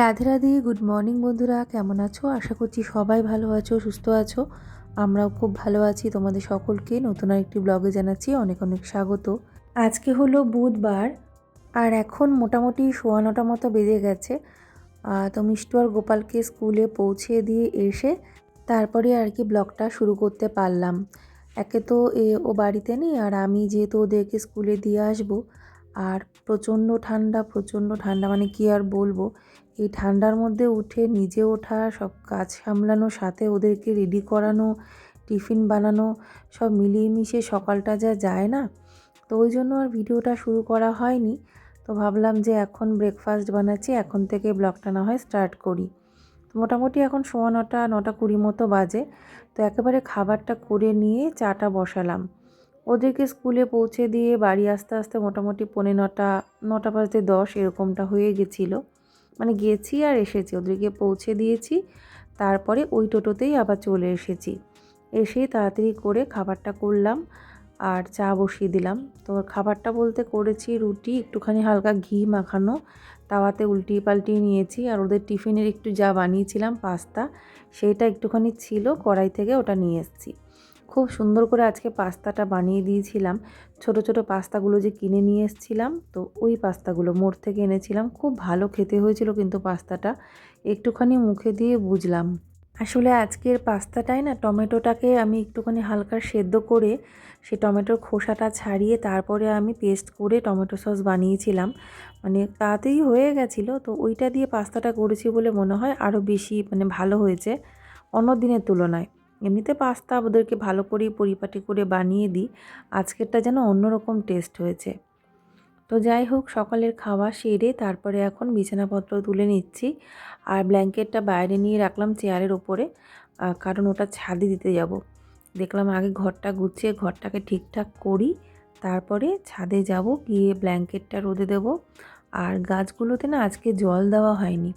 Radhe Radhe good morning বন্ধুরা, কেমন আছো? আশা করছি সবাই ভালো আছো, সুস্থ আছো। আমরাও খুব ভালো আছি, তোমাদের সকলকে নতুন আরেকটি ব্লগে জানাচ্ছি অনেক অনেক স্বাগত। আজকে হলো বুধবার, আর এখন মোটামুটি সোয়া নটা মতো বেজে গেছে। তো মিষ্টু আর গোপালকে স্কুলে পৌঁছে দিয়ে এসে তারপরে আর কি ব্লগটা শুরু করতে পারলাম। একে তো এ, ও বাড়িতে নেই, আর আমি যেহেতু ওদেরকে স্কুলে দিয়ে আসব, আর প্রচণ্ড ঠান্ডা প্রচণ্ড ঠান্ডা মানে কি আর বলব? এই ঠান্ডার মধ্যে উঠে নিজে ওঠা, সব কাজ সামলানো, সাথে ওদেরকে রেডি করানো, টিফিন বানানো, সব মিলিয়ে মিশিয়ে সকালটা যা যায় না? তো ওই জন্য আর ভিডিওটা শুরু করা হয়নি। তো ভাবলাম যে এখন ব্রেকফাস্ট বানাচ্ছি, এখন থেকে ব্লগটা না হয় স্টার্ট করি। তো মোটামুটি এখন সোয়া নটা নটা কুড়ি মতো বাজে। তো একেবারে খাবারটা করে নিয়ে চাটা বসালাম। ওদেরকে স্কুলে পৌঁছে দিয়ে বাড়ি আসতে আসতে মোটামুটি পৌনে নটা নটা বাজতে দশ এরকমটা হয়ে গেছিল। মানে গেছি আর এসেছি ওদেরকে পৌঁছে দিয়েছি। তারপরে ওই টোটোতেই আবার চলে এসেছি। এসে তাড়াতাড়ি করে খাবারটা করলাম আর চা বসিয়ে দিলাম। তো খাবারটা বলতে করেছি রুটি, একটুখানি হালকা ঘি মাখানো, তাওয়াতে উল্টিয়ে পাল্টিয়ে নিয়েছি আর ওদের টিফিনের একটু যা বানিয়েছিলাম, পাস্তা, সেটা একটুখানি ছিল, কড়াই থেকে ওটা নিয়ে এসেছি। খুব সুন্দর করে আজকে পাস্তাটা বানিয়ে দিয়েছিলাম। ছোট ছোট পাস্তাগুলো যে কিনে নিয়ে এসেছিলাম, তো ওই পাস্তাগুলো মোড় থেকে এনেছিলাম। খুব ভালো খেতে হয়েছিল কিন্তু পাস্তাটা। একটুখানি মুখে দিয়ে বুঝলাম। আসলে আজকের পাস্তাটায় না টমেটোটাকে আমি একটুখানি হালকা সেদ্ধ করে সে টমেটোর খোসাটা ছাড়িয়ে তারপরে আমি পেস্ট করে টমেটো সস বানিয়েছিলাম। মানে তাতেই হয়ে গেছিল, তো ওইটা দিয়ে পাস্তাটা করেছি বলে মনে হয় আরও বেশি মানে ভালো হয়েছে। অন্য দিনের তুলনায়। এমনিতে পাস্তা ওদেরকে ভালো করেই পরিপাটি করে বানিয়ে দিই। আজকেরটা যেন অন্যরকম টেস্ট হয়েছে। তো যাই হোক, সকালের খাওয়া সেরে তারপরে এখন বিছানাপত্র তুলে নিচ্ছি আর ব্ল্যাঙ্কেটটা বাইরে নিয়ে রাখলাম চেয়ারের ওপরে কারণ ওটা ছাদে দিতে যাব। দেখলাম আগে ঘরটা গুছিয়ে ঘরটাকে ঠিকঠাক করি, তারপরে ছাদে যাব, গিয়ে ব্ল্যাঙ্কেটটা রোদে দেব। আর গাছগুলোতে না আজকে জল দেওয়া হয়নি।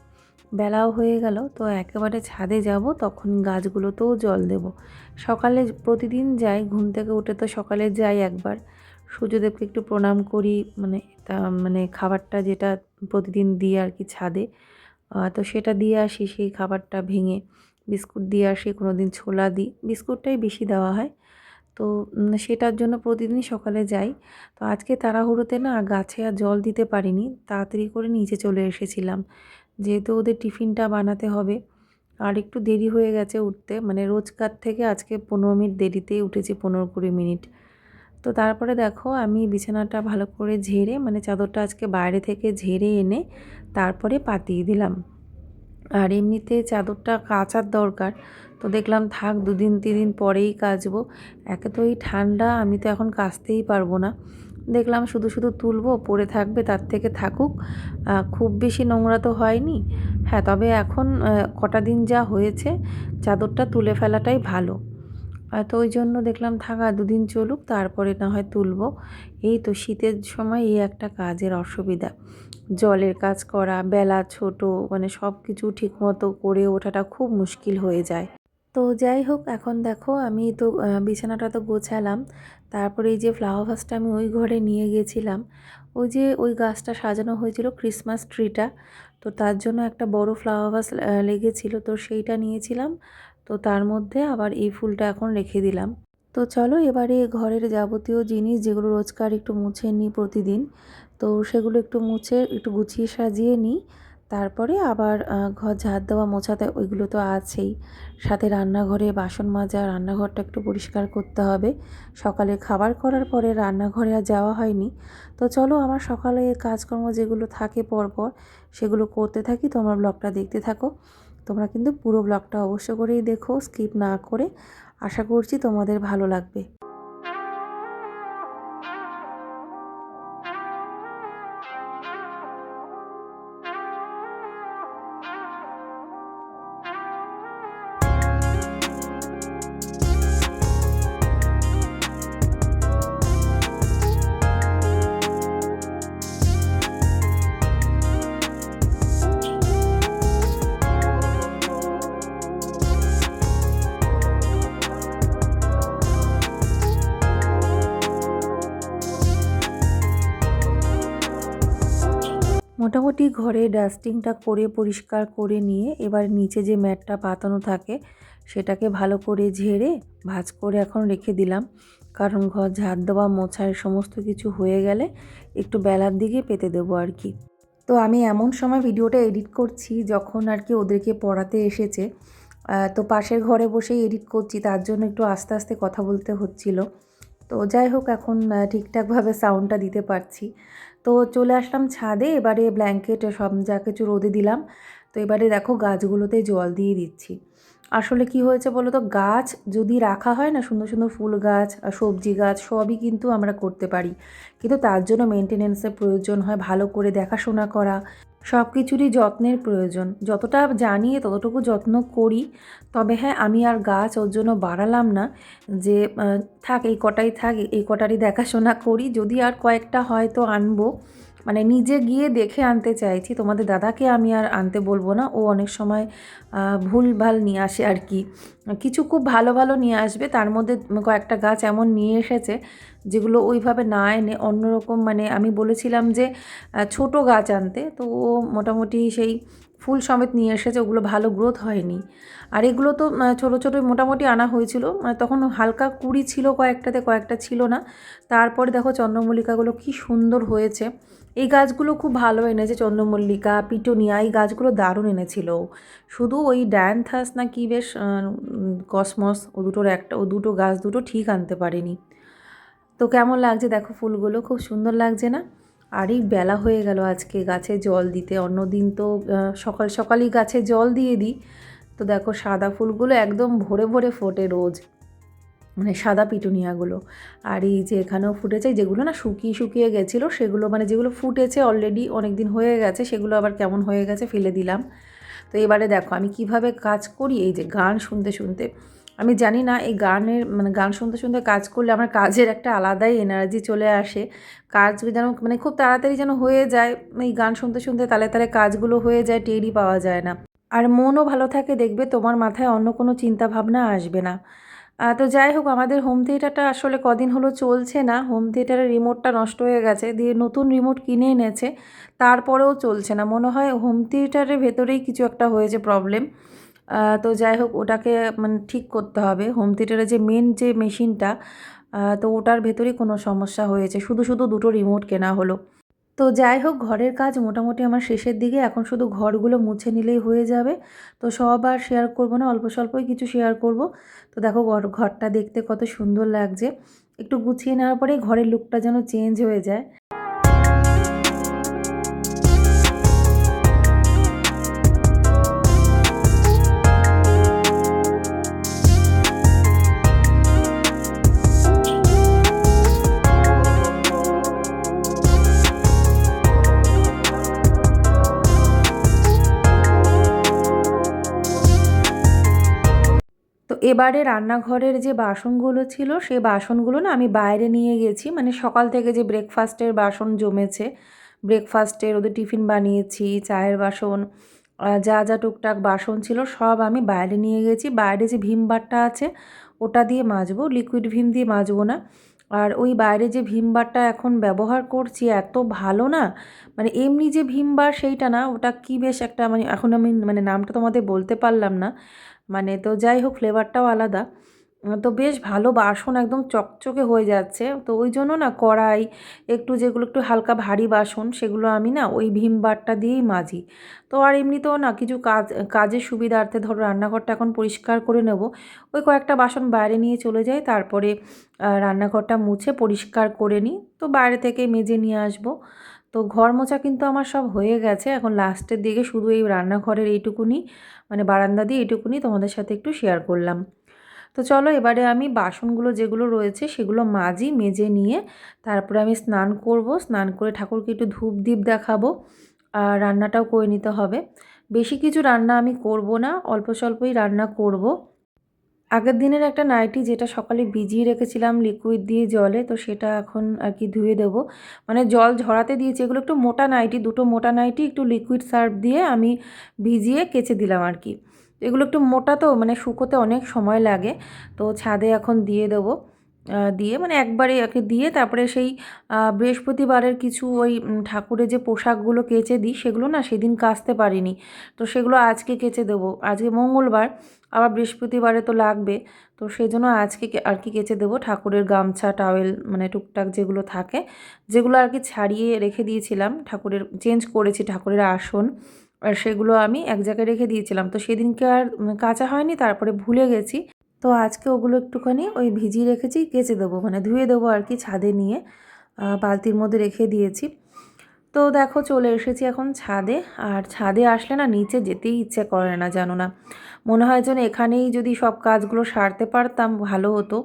বেলাও হয়ে গেল, তো একেবারে ছাদে যাব, তখন গাছগুলোতেও জল দেব। সকালে প্রতিদিন যাই, ঘুম থেকে উঠে তো সকালে যাই একবার। সূর্যদেবকে একটু প্রণাম করি মানে তা মানে খাবারটা যেটা প্রতিদিন দিই আর কি ছাদে তো সেটা দিয়ে আসি সেই খাবারটা ভেঙে। বিস্কুট দিয়ে আসি কোনো দিন ছোলা দিই, বিস্কুটটাই বেশি দেওয়া হয়। তো সেটার জন্য প্রতিদিন সকালে যাই। তো আজকে তাড়াহুড়োতে না গাছে আর জল দিতে পারিনি, তাড়াতাড়ি করে নিচে চলে এসেছিলাম। যেহেতু ওদের টিফিনটা বানাতে হবে। আর একটু দেরি হয়ে গেছে উঠতে। মানে রোজকার থেকে আজকে পনেরো মিনিট দেরিতেই উঠেছি, পনেরো কুড়ি মিনিট। তো তারপরে দেখো, আমি বিছানাটা ভালো করে ঝেড়ে মানে চাদরটা আজকে বাইরে থেকে ঝেড়ে এনে তারপরে পাতিয়ে দিলাম। আর এমনিতে চাদরটা কাচার দরকার। তো দেখলাম, থাক, দুদিন তিন দিন পরেই কাচবো। একে তো এই ঠান্ডা, আমি তো এখন কাচতেই পারব না। দেখলাম শুধু শুধু তুলবো, পড়ে থাকবে, তার থেকে থাকুক। খুব বেশি নোংরা তো হয়নি। হ্যাঁ তবে এখন কটা দিন যা হয়েছে, চাদরটা তুলে ফেলাটাই ভালো। তো ওই জন্য দেখলাম থাকা দুদিন চলুক, তারপরে না হয় তুলবো। এই তো শীতের সময় এই একটা কাজের অসুবিধা। জলের কাজ করা, বেলা ছোট মানে সব কিছু ঠিকমতো করে ওঠাটা খুব মুশকিল হয়ে যায়। তো যাই হোক, এখন দেখো আমি তো বিছানাটা তো গোছালাম। তারপরে এই যে ফ্লাওয়ার ভাসটা আমি ওই ঘরে নিয়ে গেছিলাম। ওই যে ওই গাছটা সাজানো হয়েছিল ক্রিসমাস ট্রিটা তো তার জন্য একটা বড় ফ্লাওয়ার ভাস লেগেছিল। তো সেইটা নিয়েছিলাম। তো তার মধ্যে আবার এই ফুলটা এখন রেখে দিলাম। তো চলো এবারে ঘরের যাবতীয় জিনিস যেগুলো রোজকার একটু মুছে নিই প্রতিদিন, তো সেগুলো একটু মুছে, একটু গুছিয়ে সাজিয়ে নিই। তারপরে আবার ঘর ঝাড় দেওয়া মোছাতে ওইগুলো তো আছেই। সাথে রান্নাঘরে বাসন মাজা, রান্নাঘরটা একটু পরিষ্কার করতে হবে। সকালে খাবার করার পরে রান্নাঘরে আর যাওয়া হয়নি। তো চলো আমার সকালে কাজকর্ম যেগুলো থাকে পরপর, সেগুলো করতে থাকি। তোমরা ব্লগটা দেখতে থাকো। তোমরা কিন্তু পুরো ব্লগটা অবশ্য করেই দেখো, স্কিপ না করে। আশা করছি তোমাদের ভালো লাগবে। মোটামুটি ঘরে ডাস্টিংটা করে পরিষ্কার করে নিয়ে এবার নিচে যে ম্যাটটা পাতানো থাকে, সেটাকে ভালো করে ঝেড়ে ভাঁজ করে এখন রেখে দিলাম। কারণ ঘর ঝাড় দেওয়া, মোছার সমস্ত কিছু হয়ে গেলে একটু বেলার দিকে পেতে দেবো আর কি। তো আমি এমন সময় ভিডিওটা এডিট করছি যখন আর কি ওদেরকে পড়াতে এসেছে। তো পাশের ঘরে বসেই এডিট করছি, তার জন্য একটু আস্তে আস্তে কথা বলতে হচ্ছিল। তো যাই হোক, এখন ঠিকঠাকভাবে সাউন্ডটা দিতে পারছি। তো চলে আসলাম ছাদে, এবারে ব্ল্যাঙ্কেট সব যা কিছু রোদে দিলাম। তো এবারে দেখো গাছগুলোতে জল দিয়ে দিচ্ছি। আসলে কি হয়েছে বলো তো গাছ যদি রাখা হয় না, সুন্দর সুন্দর ফুল গাছ আর সবজি গাছ, সবই কিন্তু আমরা করতে পারি। কিন্তু তার জন্য মেনটেনেন্সের প্রয়োজন হয়, ভালো করে দেখাশোনা করা। সব কিছুরই যত্নের প্রয়োজন। যতটা জানিয়ে ততটুকু যত্ন করি, তবে হ্যাঁ আমি আর গাছ ওর জন্য বাড়ালাম না যে থাক, এই কটাই থাক, এই কটারই দেখাশোনা করি। যদি আর কয়েকটা হয়তো আনব। মানে নিজে গিয়ে দেখে আনতে চাইছি। তোমাদের দাদাকে আমি আর আনতে বলব না। ও অনেক সময় আহ, ভুলভাল নিয়ে আসে আর কি কিছু খুব ভালো ভালো নিয়ে আসবে। তার মধ্যে কয়েকটা গাছ এমন নিয়ে এসেছে যেগুলো ওইভাবে না এনে অন্যরকম মানে আমি বলেছিলাম যে ছোট গাছ আনতে। তো ও মোটামুটি সেই ফুল সমেত নিয়ে এসেছে। ওগুলো ভালো গ্রোথ হয়নি। আর এগুলো তো ছোটো ছোটো মোটামুটি আনা হয়েছিল। মানে তখন হালকা কুড়ি ছিল কয়েকটাতে কয়েকটা ছিল না। তারপরে দেখো চন্দ্রমল্লিকাগুলো কি সুন্দর হয়েছে। এই গাছগুলো খুব ভালো এনেছে চন্দ্রমল্লিকা, পিটোনিয়া, এই গাছগুলো দারুণ এনেছিল। শুধু ওই ড্যানথাস না কি বেশ কসমস, ও দুটোর একটা, ও দুটো গাছ দুটো ঠিক আনতে পারেনি। তো কেমন লাগছে দেখো ফুলগুলো? খুব সুন্দর লাগছে না? আর এই বেলা হয়ে গেল আজকে গাছে জল দিতে। অন্য দিন তো সকাল সকালই গাছে জল দিয়ে দিই। তো দেখো সাদা ফুলগুলো একদম ভরে ভরে ফোটে রোজ। মানে সাদা পিটুনিয়াগুলো। আর এই যে এখানেও ফুটেছে যেগুলো না শুকিয়ে শুকিয়ে গেছিল, সেগুলো মানে যেগুলো ফুটেছে অলরেডি অনেক দিন হয়ে গেছে, সেগুলো আবার কেমন হয়ে গেছে ফেলে দিলাম। তো এবারে দেখো, আমি কীভাবে কাজ করি? এই যে গান শুনতে শুনতে। আমি জানি না, এই গানের মানে গান শুনতে শুনতে কাজ করলে আমার কাজের একটা আলাদাই এনার্জি চলে আসে। কাজ যেন মানে খুব তাড়াতাড়ি যেন হয়ে যায়, এই গান শুনতে শুনতে তালে তালে কাজগুলো হয়ে যায়, টেরই পাওয়া যায় না। আর মনও ভালো থাকে দেখবে, তোমার মাথায় অন্য কোনো চিন্তা ভাবনা আসবে না। তো যাই হোক, আমাদের হোম থিয়েটারটা আসলে কদিন হলো চলছে না। হোম থিয়েটারের রিমোটটা নষ্ট হয়ে গেছে। দিয়ে নতুন রিমোট কিনে এনেছে। তারপরেও চলছে না। মনে হয় হোম থিয়েটারের ভেতরেই কিছু একটা হয়েছে প্রবলেম তো যাই হোক, ওটাকে মানে ঠিক করতে হবে। হোম থিয়েটারের যে মেন যে মেশিনটা তো ওটার ভেতরেই কোনো সমস্যা হয়েছে। শুধু শুধু দুটো রিমোট কেনা হলো। তো যাই হোক, ঘরের কাজ মোটামুটি আমার শেষের দিকে। এখন শুধু ঘরগুলো মুছে নিলেই হয়ে যাবে। তো সব আর শেয়ার করব না, অল্প স্বল্পই কিছু শেয়ার করব। তো দেখো, ঘর, ঘরটা দেখতে কত সুন্দর লাগছে। একটু গুছিয়ে নেওয়ার পরে ঘরের লুকটা যেন চেঞ্জ হয়ে যায়। এবারে রান্নাঘরের যে বাসনগুলো ছিল, সে বাসনগুলো না আমি বাইরে নিয়ে গেছি। মানে সকাল থেকে যে ব্রেকফাস্টের বাসন জমেছে ব্রেকফাস্টের ওদের টিফিন বানিয়েছি, চায়ের বাসন যা যা টুকটাক বাসন ছিল সব আমি বাইরে নিয়ে গেছি। বাইরে যে ভীম বারটা আছে, ওটা দিয়ে মাজবো। লিকুইড ভীম দিয়ে মাজবো না। আর ওই বাইরে যে ভীম বারটা এখন ব্যবহার করছি এত ভালো না মানে এমনি যে ভীম বার সেইটা না, ওটা কি বেশ একটা মানে এখন আমি মানে নামটা তোমাদের বলতে পারলাম না। মানে তো যাই হোক ফ্লেভারটাও আলাদা। তো বেশ ভালো বাসন একদম চকচকে হয়ে যাচ্ছে। তো ওই জন্য না কড়াই, একটু যেগুলো একটু হালকা ভারী বাসন, সেগুলো আমি না ওই ভীম বারটা দিয়েই মাজি। তো আর এমনিতেও না কিছু কাজ, কাজের সুবিধার্থে ধরো রান্নাঘরটা এখন পরিষ্কার করে নেব। ওই কয়েকটা বাসন বাইরে নিয়ে চলে যাই, তারপরে রান্নাঘরটা মুছে পরিষ্কার করে নিই। তো বাইরে থেকে মেজে নিয়ে আসব। তো ঘর মোছা কিন্তু আমার সব হয়ে গেছে। এখন লাস্টের দিকে শুধু এই রান্নাঘরের এইটুকুনি মানে বারান্দা দিয়ে এইটুকুনি তোমাদের সাথে একটু শেয়ার করলাম। তো চলো এবারে আমি বাসনগুলো যেগুলো রয়েছে সেগুলো মাজি, মেজে নিয়ে তারপরে আমি স্নান করব। স্নান করে ঠাকুরকে একটু ধূপ দ্বীপ দেখাবো আর রান্নাটাও করে নিতে হবে। বেশি কিছু রান্না আমি করব না, অল্প স্বল্পই রান্না করব। আগের দিনের একটা নাইটি যেটা সকালে ভিজিয়ে রেখেছিলাম লিকুইড দিয়ে জলে, তো সেটা এখন আর কি ধুয়ে দেবো। মানে জল ঝরাতে দিয়েছি, এগুলো একটু মোটা নাইটি, দুটো মোটা নাইটি একটু লিকুইড সার্ফ দিয়ে আমি ভিজিয়ে কেচে দিলাম আর কি। এগুলো একটু মোটা তো মানে শুকোতে অনেক সময় লাগে। তো ছাদে এখন দিয়ে দেবো। দিয়ে মানে একবারে একে দিয়ে তারপরে সেই বৃহস্পতিবারের কিছু ওই ঠাকুরের যে পোশাকগুলো কেচে দিই, সেগুলো না সেদিন কাচতে পারিনি। তো সেগুলো আজকে কেচে দেবো। আজকে মঙ্গলবার, আবার বৃহস্পতিবারে তো লাগবে। তো সেই জন্য আজকে আর কি কেচে দেবো ঠাকুরের গামছা, টাওয়েল মানে টুকটাক যেগুলো থাকে। যেগুলো আর কি ছাড়িয়ে রেখে দিয়েছিলাম, ঠাকুরের, চেঞ্জ করেছি ঠাকুরের আসন। সেগুলো আমি এক জায়গায় রেখে দিয়েছিলাম। তো সেদিনকে আর কাচা হয়নি, তারপরে ভুলে গেছি। তো আজকে ওগুলো একটুখানি ওই ভিজিয়ে রেখেছি, কেচে দেবো মানে ধুয়ে দেবো আর কি ছাদে নিয়ে বালতির মধ্যে রেখে দিয়েছি। তো দেখো চলে এসেছি এখন ছাদে, আর ছাদে আসলে না নিচে যেতেই ইচ্ছে করে না, জানো না। মনে হয় যেন এখানেই যদি সব কাজগুলো সারতে পারতাম, ভালো হতো।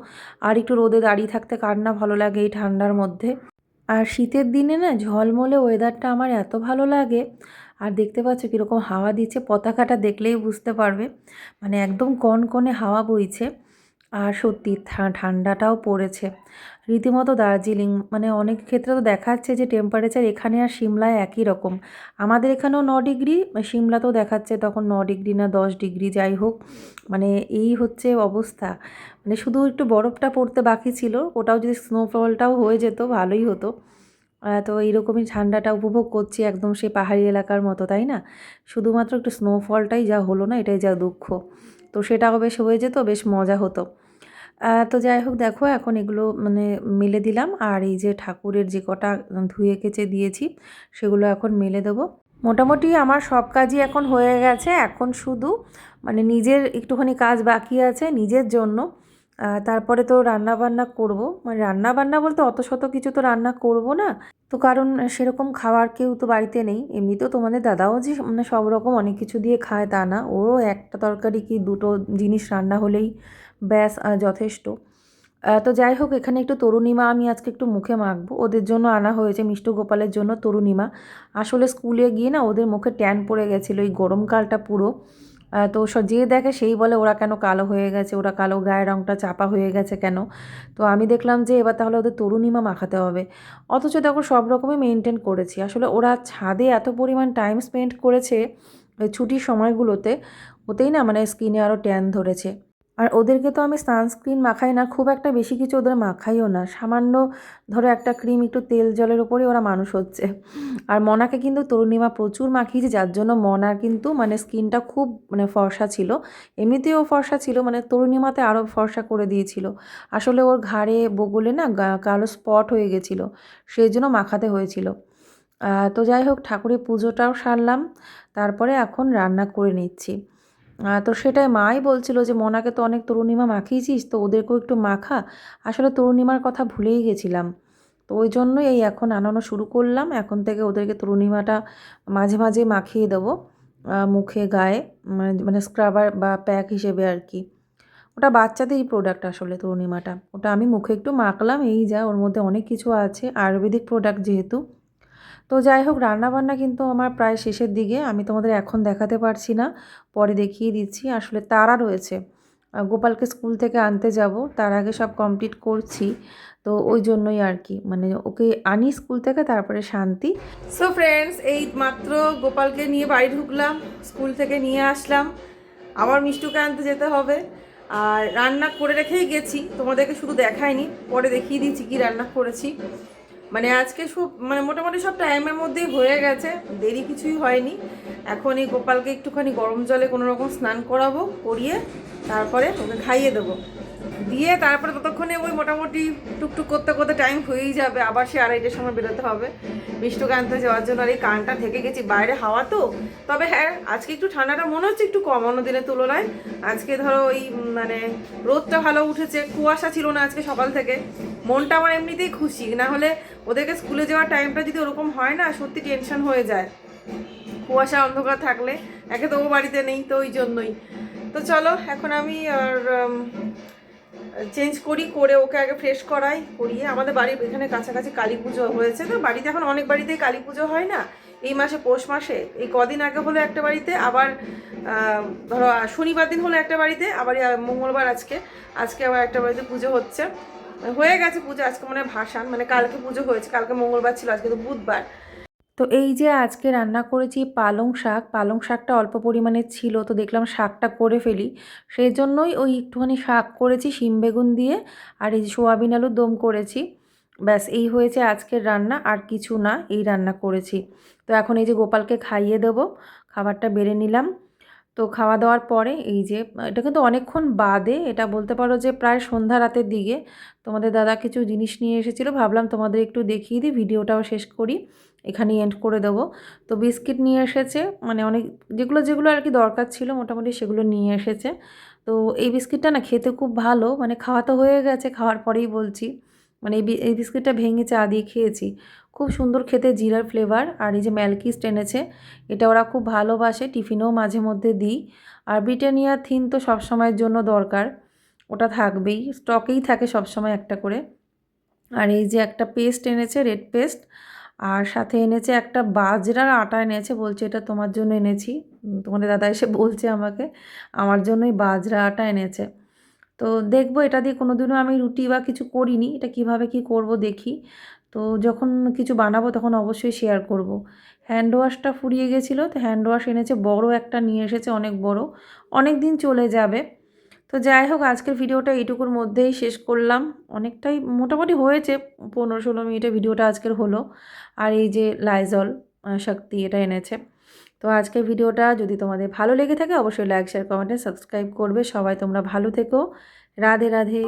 আর একটু রোদে দাঁড়িয়ে থাকতে কার না ভালো লাগে এই ঠান্ডার মধ্যে। আর শীতের দিনে না ঝলমলে ওয়েদারটা আমার এত ভালো লাগে আর দেখতে পাচ্ছ কীরকম হাওয়া দিচ্ছে, পতাকাটা দেখলেই বুঝতে পারবে। মানে একদম কনকনে হাওয়া বইছে আর সত্যি ঠান্ডাটাও পড়েছে। রীতিমতো দার্জিলিং মানে অনেক ক্ষেত্রে তো দেখাচ্ছে যে টেম্পারেচার এখানে আর সিমলায় একই রকম। আমাদের এখানেও ন ডিগ্রি, সিমলাতেও দেখাচ্ছে তখন ন ডিগ্রি না দশ ডিগ্রি যাই হোক। মানে এই হচ্ছে অবস্থা। মানে শুধু একটু বরফটা পড়তে বাকি ছিল, ওটাও যদি স্নোফলটাও হয়ে যেত, ভালোই হতো। তো এইরকমই ঠান্ডাটা উপভোগ করছি একদম সেই পাহাড়ি এলাকার মতো, তাই না? শুধুমাত্র একটু স্নোফলটাই যা হলো না, এটাই যা দুঃখ। তো সেটাও বেশ হয়ে যেত, বেশ মজা হতো। তো যাই হোক, দেখো এখন এগুলো মানে মেলে দিলাম, আর এই যে ঠাকুরের যে কটা ধুয়ে কেচে দিয়েছি, সেগুলো এখন মেলে দেবো। মোটামুটি আমার সব কাজই এখন হয়ে গেছে, এখন শুধু মানে নিজের একটুখানি কাজ বাকি আছে নিজের জন্য। তারপরে তো রান্না বান্না করব। মানে রান্না বান্না বলতে অত শত কিছু তো রান্না করব না। তো কারণ সেরকম খাওয়ার কেউ তো বাড়িতে নেই। এমনিতেও তোমাদের দাদাও যে মানে সব রকম অনেক কিছু দিয়ে খায় তা না। ওরও একটা তরকারি কি দুটো জিনিস রান্না হলেই ব্যাস যথেষ্ট। তো যাই হোক, এখানে একটু তরুণিমা আমি আজকে একটু মুখে মাখবো। ওদের জন্য আনা হয়েছে মিষ্টু গোপালের জন্য তরুণিমা। আসলে স্কুলে গিয়ে না ওদের মুখে ট্যান পড়ে গেছিল। এই গরমকালটা পুরো। তো যে দেখে সেই বলে ওরা কেন কালো হয়ে গেছে, ওরা কালো গায়ের রঙটা চাপা হয়ে গেছে কেন? তো আমি দেখলাম যে এবার তাহলে ওদের তরুণিমা মাখাতে হবে। অথচ দেখো সব রকমই মেনটেন করেছি। আসলে ওরা ছাদে এত পরিমাণ টাইম স্পেন্ড করেছে ছুটির সময়গুলোতে, ওতেই না মানে স্কিনে আরও ট্যান ধরেছে। আর ওদেরকে তো আমি সানস্ক্রিন মাখাই না, খুব একটা বেশি কিছু ওদের মাখাইও না। সামান্য ধরো একটা ক্রিম একটু তেল জলের ওপরেই ওরা মানুষ হচ্ছে। আর মনাকে কিন্তু তরুণিমা প্রচুর মাখিয়েছে, যার জন্য মনার কিন্তু মানে স্কিনটা খুব মানে ফর্সা ছিল। এমনিতেও ফর্সা ছিল মানে তরুণিমাতে আরও ফর্সা করে দিয়েছিল। আসলে ওর ঘাড়ে বগলে না কালো স্পট হয়ে গেছিল, সেই জন্য মাখাতে হয়েছিল। তো যাই হোক, ঠাকুরের পুজোটাও সারলাম, তারপরে এখন রান্না করে নিচ্ছি। তো সেটাই মাই বলছিল যে, মনাকে তো অনেক তরুণিমা মাখিয়েছিস, তো ওদেরকেও একটু মাখা। আসলে তরুণিমার কথা ভুলেই গেছিলাম। তো ওই জন্যই এই এখন আনানো শুরু করলাম। এখন থেকে ওদেরকে তরুণিমাটা মাঝে মাঝে মাখিয়ে দেবো মুখে, গায়ে মানে মানে স্ক্রাবার বা প্যাক হিসেবে আর কি। ওটা বাচ্চাদেরই প্রোডাক্ট আসলে তরুণিমাটা ওটা আমি মুখে একটু মাখলাম, এই যা, ওর মধ্যে অনেক কিছু আছে। আয়ুর্বেদিক প্রোডাক্ট যেহেতু। তো যাই হোক, রান্নাবান্না কিন্তু আমার প্রায় শেষের দিকে। আমি তোমাদের এখন দেখাতে পারছি না, পরে দেখিয়ে দিচ্ছি। আসলে তারা রয়েছে। গোপালকে স্কুল থেকে আনতে যাব। তার আগে সব কমপ্লিট করছি। তো ওই জন্যই আর কি। মানে ওকে আনি স্কুল থেকে, তারপরে শান্তি। সো ফ্রেন্ডস এই মাত্র গোপালকে নিয়ে বাড়ি ঢুকলাম, স্কুল থেকে নিয়ে আসলাম। আবার মিষ্টুকে আনতে যেতে হবে। আর রান্না করে রেখেই গেছি। তোমাদেরকে শুধু দেখাইনি, পরে দেখিয়ে দিচ্ছি কি রান্না করেছি। মানে আজকে সব মানে মোটামুটি সব টাইমের মধ্যেই হয়ে গেছে, দেরি কিছুই হয়নি। এখন এই গোপালকে একটুখানি গরম জলে কোনো রকম স্নান করাবো, করিয়ে তারপরে ওকে খাইয়ে দেবো। দিয়ে তারপরে ততক্ষণে ওই মোটামুটি টুকটুক করতে করতে টাইম হয়েই যাবে, আবার সে আড়াইটার সময় বেরোতে হবে। মিষ্টুকে আনতে যাওয়ার জন্য আর এই কানটা থেকে গেছি, বাইরে হাওয়া তো। তবে হ্যাঁ আজকে একটু ঠান্ডাটা মনে হচ্ছে একটু কম অন্য দিনের তুলনায়। আজকে ধরো ওই মানে রোদটা ভালো উঠেছে, কুয়াশা ছিল না আজকে সকাল থেকে। মনটা আমার এমনিতেই খুশি। না হলে ওদেরকে স্কুলে যাওয়ার টাইমটা যদি ওরকম হয় না, সত্যি টেনশন হয়ে যায়। কুয়াশা অন্ধকার থাকলে, একে তো ও বাড়িতে নেই, তো ওই জন্যই। তো চলো, এখন আমি আর চেঞ্জ করি, করে ওকে আগে ফ্রেশ করাই, করিয়ে আমাদের বাড়ির এখানে কাছাকাছি কালী পুজো হয়েছে তো, বাড়িতে এখন অনেক বাড়িতেই কালী পুজো হয় না। এই মাসে, পৌষ মাসে, এই কদিন আগে হলো একটা বাড়িতে, আবার ধরো, শনিবার দিন হলো একটা বাড়িতে, আবার মঙ্গলবার আজকে। আজকে আবার একটা বাড়িতে পুজো হচ্ছে। হয়ে গেছে পুজো, আজকে মানে ভাসান মানে কালকে পুজো হয়েছে, কালকে মঙ্গলবার ছিল, আজকে তো বুধবার। তো এই যে আজকে রান্না করেছি পালং শাক, পালং শাকটা অল্প পরিমাণে ছিল, তো দেখলাম শাকটা করে ফেলি। সেই জন্যই ওই একটুখানি শাক করেছি, শিম বেগুন দিয়ে, আর এই সোয়াবিন আলুর দম করেছি। ব্যাস, এই হয়েছে আজকের রান্না, আর কিছু না, এই রান্না করেছি। তো এখন এই যে গোপালকে খাইয়ে দেবো, খাবারটা বেড়ে নিলাম। তো খাওয়া দাওয়ার পরে এই যে, এটা কিন্তু অনেকক্ষণ বাদে, এটা বলতে পারো যে প্রায় সন্ধ্যা রাতের দিকে তোমাদের দাদা কিছু জিনিস নিয়ে এসেছিল, ভাবলাম তোমাদের একটু দেখিয়ে দিই, ভিডিওটাও শেষ করি, এখানেই এন্ড করে দেবো। তো বিস্কিট নিয়ে এসেছে মানে অনেক, যেগুলো যেগুলো আর কি দরকার ছিল মোটামুটি সেগুলো নিয়ে এসেছে। তো এই বিস্কিটটা না খেতে খুব ভালো মানে খাওয়া তো হয়ে গেছে, খাওয়ার পরেই বলছি মানে এই বিস্কিটটা ভেঙে চা দিয়ে খেয়েছি। খুব সুন্দর খেতে জিরার ফ্লেভার আর এই যে ম্যালকিস্ট এনেছে, এটা ওরা খুব ভালোবাসে, টিফিনেও মাঝে মধ্যে দিই। আর ব্রিটানিয়া থিন তো সবসময়ের জন্য দরকার, ওটা থাকবেই স্টকেই থাকে সবসময় একটা করে। আর এই যে একটা পেস্ট এনেছে রেড পেস্ট আর সাথে এনেছে একটা বাজরার আটা এনেছে, বলছে এটা তোমার জন্য এনেছি। তোমাদের দাদা এসে বলছে আমাকে, আমার জন্যই বাজরা আটা এনেছে। তো দেখব, এটা দিয়ে কোনো দিনও আমি রুটি বা কিছু করিনি, এটা কীভাবে কি করব দেখি। তো যখন কিছু বানাবো তখন অবশ্যই শেয়ার করব। হ্যান্ড ওয়াশটা ফুরিয়ে গেছিল, তো হ্যান্ড ওয়াশ এনেছে, বড় একটা নিয়ে এসেছে, অনেক বড়, অনেক দিন চলে যাবে। তো যাই হোক, আজকের ভিডিওটা এইটুকুর মধ্যেই শেষ করলাম। অনেকটাই মোটামুটি হয়েছে পনেরো ষোলো মিনিটের ভিডিওটা আজকের হলো। আর এই যে লাইজল শক্তি এটা এনেছে। তো আজকের ভিডিওটা যদি তোমাদের ভালো লেগে থাকে, অবশ্যই লাইক শেয়ার কমেন্টে সাবস্ক্রাইব করবে। সবাই তোমরা ভালো থেকো। রাধে রাধে।